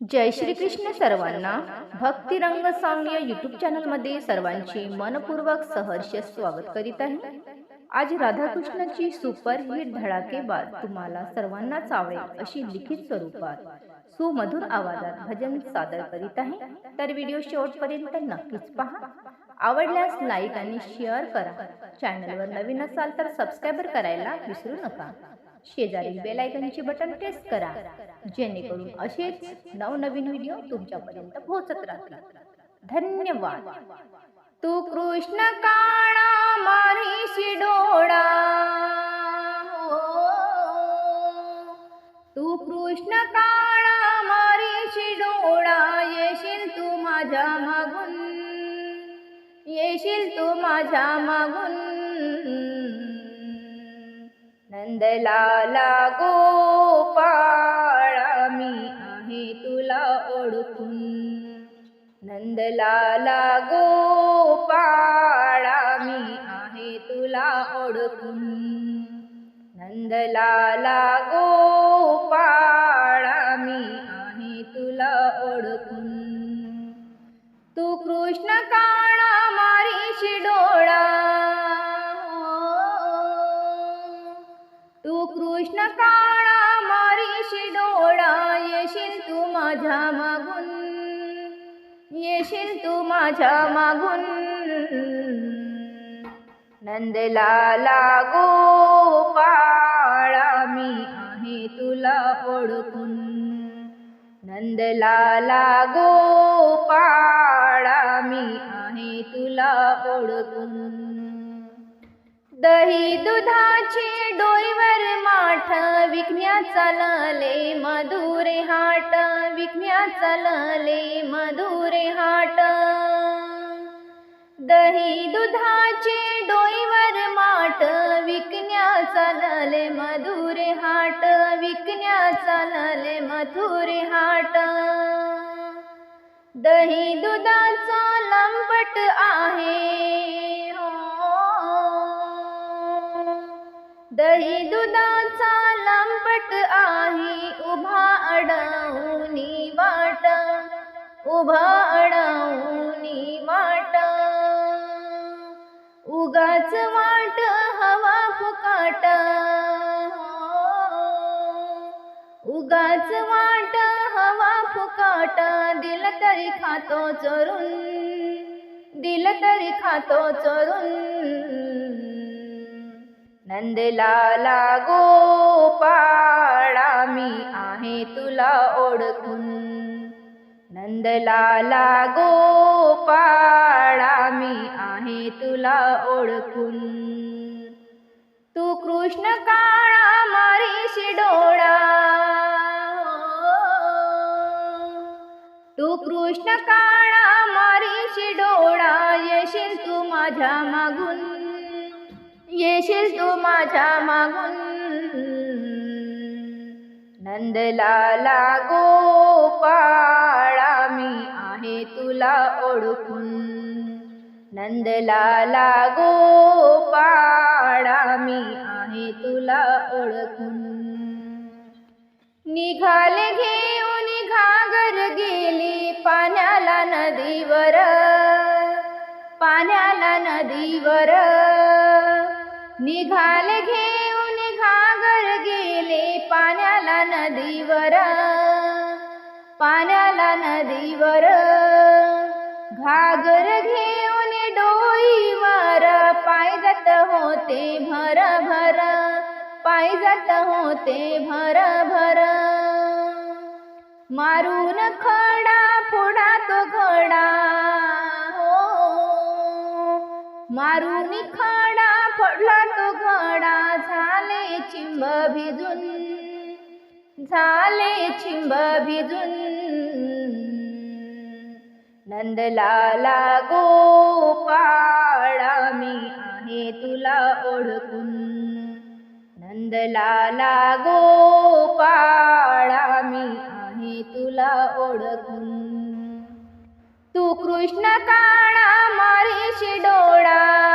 जय श्री कृष्ण सर्वांना भक्तिरंग सॉंग या युट्यूब चॅनलमध्ये सर्वांची मनपूर्वक सहर्ष स्वागत करीत आहे. आज राधाकृष्णाची सुपरहिट धडाकेबाद तुम्हाला सर्वांनाच आवडेल अशी लिखित स्वरूपात सुमधुर आवाजात भजन सादर करीत आहे. तर व्हिडिओ शेवटपर्यंत नक्कीच पहा. आवडल्यास लाईक आणि शेअर करा. चॅनलवर नवीन असाल तर सबस्क्राईबर करायला विसरू नका. शेजारील बेल आयकॉनचे बटन प्रेस करा जेणेकरून असेच नवनवीन व्हिडिओ तुमच्यापर्यंत पोहोचत राहतील. धन्यवाद. तू कृष्ण काळा मारीशी डोळा. हो. तू कृष्ण काळा मारीशी डोळा. येशील तू माझ्या मागून येशील तू माझ्या मागून. नंदलाला गोपाळा मी आहे तुला ओळखून. नंदलाला गोपाळा मी आहे तुला ओळखून. नंदलाला गोपाळा मी आहे तुला ओळखून. तू कृष्ण का माझ्या मागून. नंदलाला गोपाळा मी आहे तुला ओळखून. नंदलाला गोपाळा मी आहे तुला ओळखून. दही दुधाचे डोईवर माठ विकण्या चालले मधुरे हाट विकण्या चालले मधुरे हाट. दही दुधाचे डोईवर माट विकण्या चालले मधुरे हाट विकण्या चालले मधुरे हाट दही दुधाचा लंपट आहे हो. दही दुधाचा लंपट आहे उभा अडवणी वाट उभा अडवूनी उगाच वाट हवा फुकाट. उगाच वाट हवा फुकाट. दिल तरी खातो चोरून. दिल तरी खातो चोरून. नंदलाला गोपाळा मी आहे तुला ओळखून. नंदलाला गोपाळा मी आहे तुला ओळखून. तू कृष्ण काळा मारीशी डोळा. तू कृष्ण काळा मारीशी डोळा. येशील तू माझ्या मागून. येशील तू माझ्या मागून. नंदलाला गोपाळा तुला ओळखून. नंदलाला गोपाळा मी आहे तुला ओळखून. निघाले घेऊन घागर गेली पाण्याला नदीवर. पाण्याला नदीवर. निघाले घेऊन घागर गेले पाण्याला नदीवर. पाण्याला नदीवर. घागर घेऊन डोईवर पाय जात होते भर भर पाय जात होते भर भर. मारून खडा फोडा तो घडा हो. मारून खडा फोडला तो घडा झाले चिंब भिजून झाले चिंब भिजून. नंदलाला गोपाळा मी आहे तुला ओळखून. नंदलाला गोपाळा मी आहे तुला ओळखून. तू कृष्ण काळा मारीशी डोळा.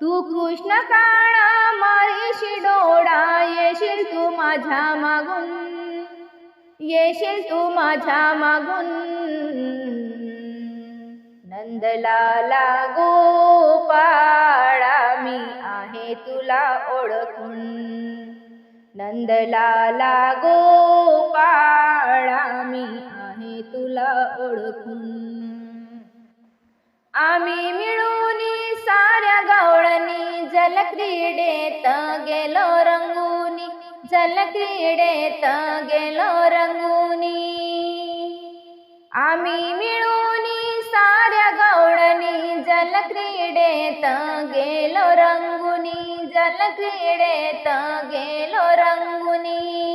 तू कृष्ण काळा मारीशी डोळा. येशील तू माझ्या मागून. येशील तू माझ्या मागून. नंदलाला गोपाळा मी आहे तुला ओळखून. नंदलाला गोपाळा मी आहे तुला ओळखून. आम्ही मिळून साऱ्या गावळणी जलक्रीडेत गेलो रंगून. जलक्रीडेत गेलो रंगुनी. आम्ही मिळून साऱ्या गावळणी जलक्रीडेत गेलो रंगुनी. जल क्रीडेत गेलो रंगुनी.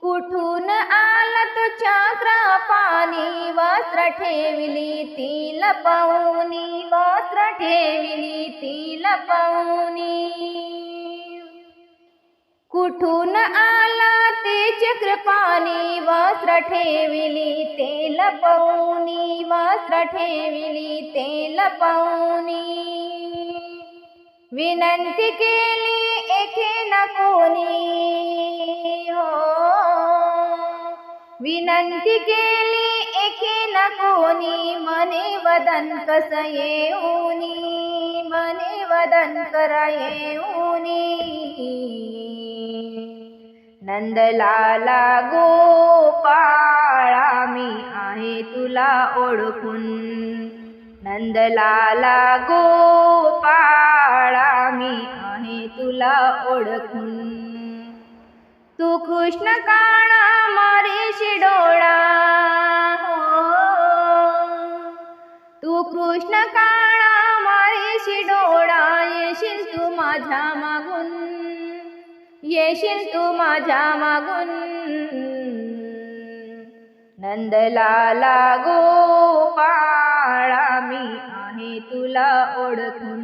कुठून आला तो चक्र पाणी? वस्त्र ठेवली ती लपवणी वस्त्र ठेवली ती लपवणी कुठून आला ते चक्रपाणी वस्त्र ठेविली ते लपवणी वस्त्र ठेविली ते लपवणी विनंती केली एके न. कोणी हो. विनंती केली एके न. कोणी मने वदन कस येऊनी? मने वदन करा येऊनी? नंदलाला गोपाळा मी आहे तुला ओळखून. नंदलाला गोपाळा मी आहे तुला ओळखून. तू कृष्ण काणा मारेशी डोळा येशील तू माझ्या मागून. नंदलाला गोपाळा मी आहे तुला ओळखून.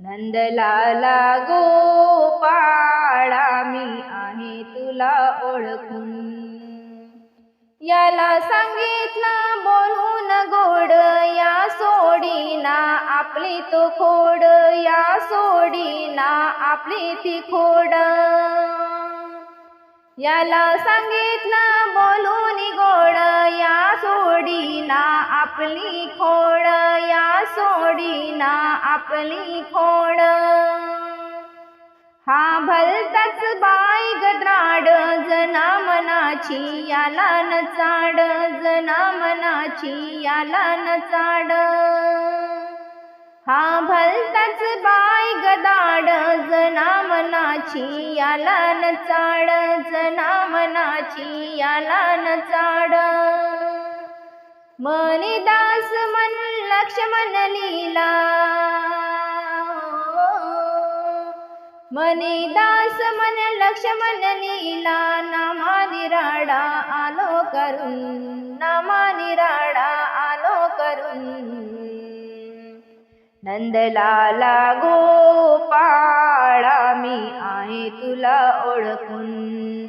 नंदलाला गोपाळा मी आहे तुला ओळखून. याला सांगितलं बोलून गोड या सोडीना आपली तो खोड या सोडीना आपली ती खोड. याला सांगितलं बोलून गोड. या सोडीना आपली खोड. या सोडीना आपली खोड. हा भलताच बाई गद्राड जना मनाची याला नचाड जना मनाची याला नचाड. हा भलताच बाय गदाड जना मनाची याला न चाड जना मनाची याला न चाड. मनी दास मन लक्ष्मण लीला. मनी दास मन लक्ष्मण लीला नामा निराडा आलो करून नामा निराडा आलो करून. नंदलाला गोपाळा मी आहे तुला ओळखून.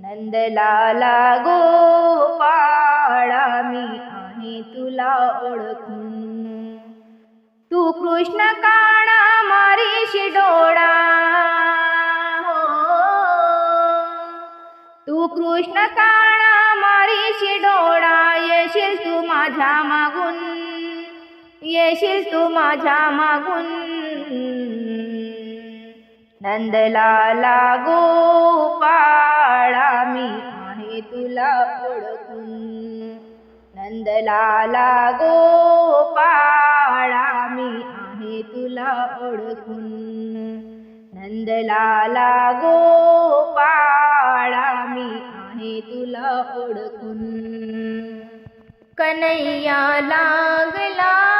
नंदलाला गोपाळा मी आहे तुला ओळखून. तू कृष्ण काणा मारीशी डोळा. हो. तू कृष्ण काणा मारीशी डोळा. येशील तू माझ्या मागून. येशील तू माझ्या मागून. नंदलाला गोपाळा मी आहे तुला ओळखून. नंदलाला गोपाळा मी आहे तुला ओळखून. नंदलाला गोपाळा मी आहे तुला ओळखून. कन्हैया लागला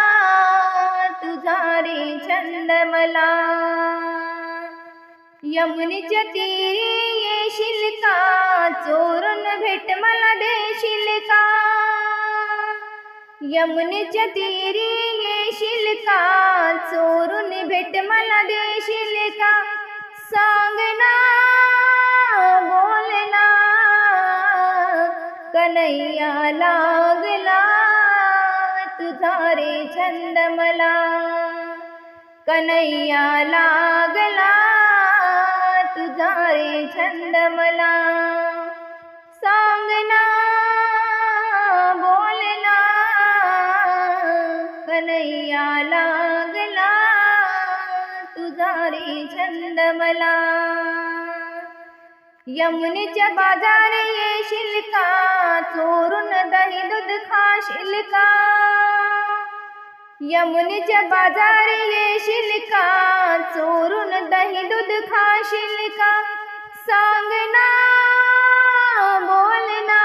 सारे छंद मला यमुनेच्या तीरी येशील का? चोरून भेट मला देशील का? यमुनीच्या तीरी येशील का? चोरून भेट मला देशील का? सांग ना बोल ना कन्हैया लागला तुझा रे छंद मला कन्हैया लागला तुझा रे छंद मला. सांगना बोलला कन्हैया लागला तुझा रे छंद मला. यमुनेच्या बाजार येशील का? चोरून दही दूध खाशील का? यमुनेच्या बाजार येशील का? चोरून दही दूध खाशील का? सांग ना बोल ना.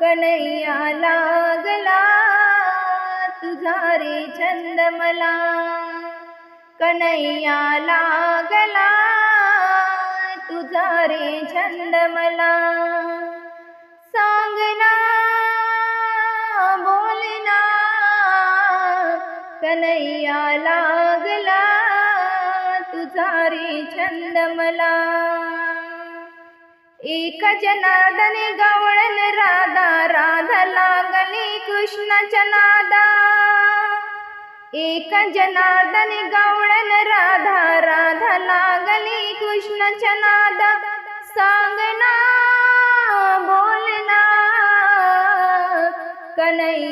कन्हैया लागला तुझा रे छंद मला. कन्हैया लागला तुझा रे छंद मला. या लागला तुझा रे छंद मला एक जनार्दन गवळण राधा राधा लागली कृष्णाच्या नादा. एक जनार्दन गवळण राधा राधा लागली कृष्णाच्या नादा. सांगना बोलना कनै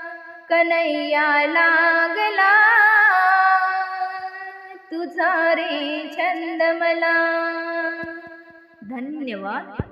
कन्हैया लागला. तुझा रे छंद मला. धन्यवाद.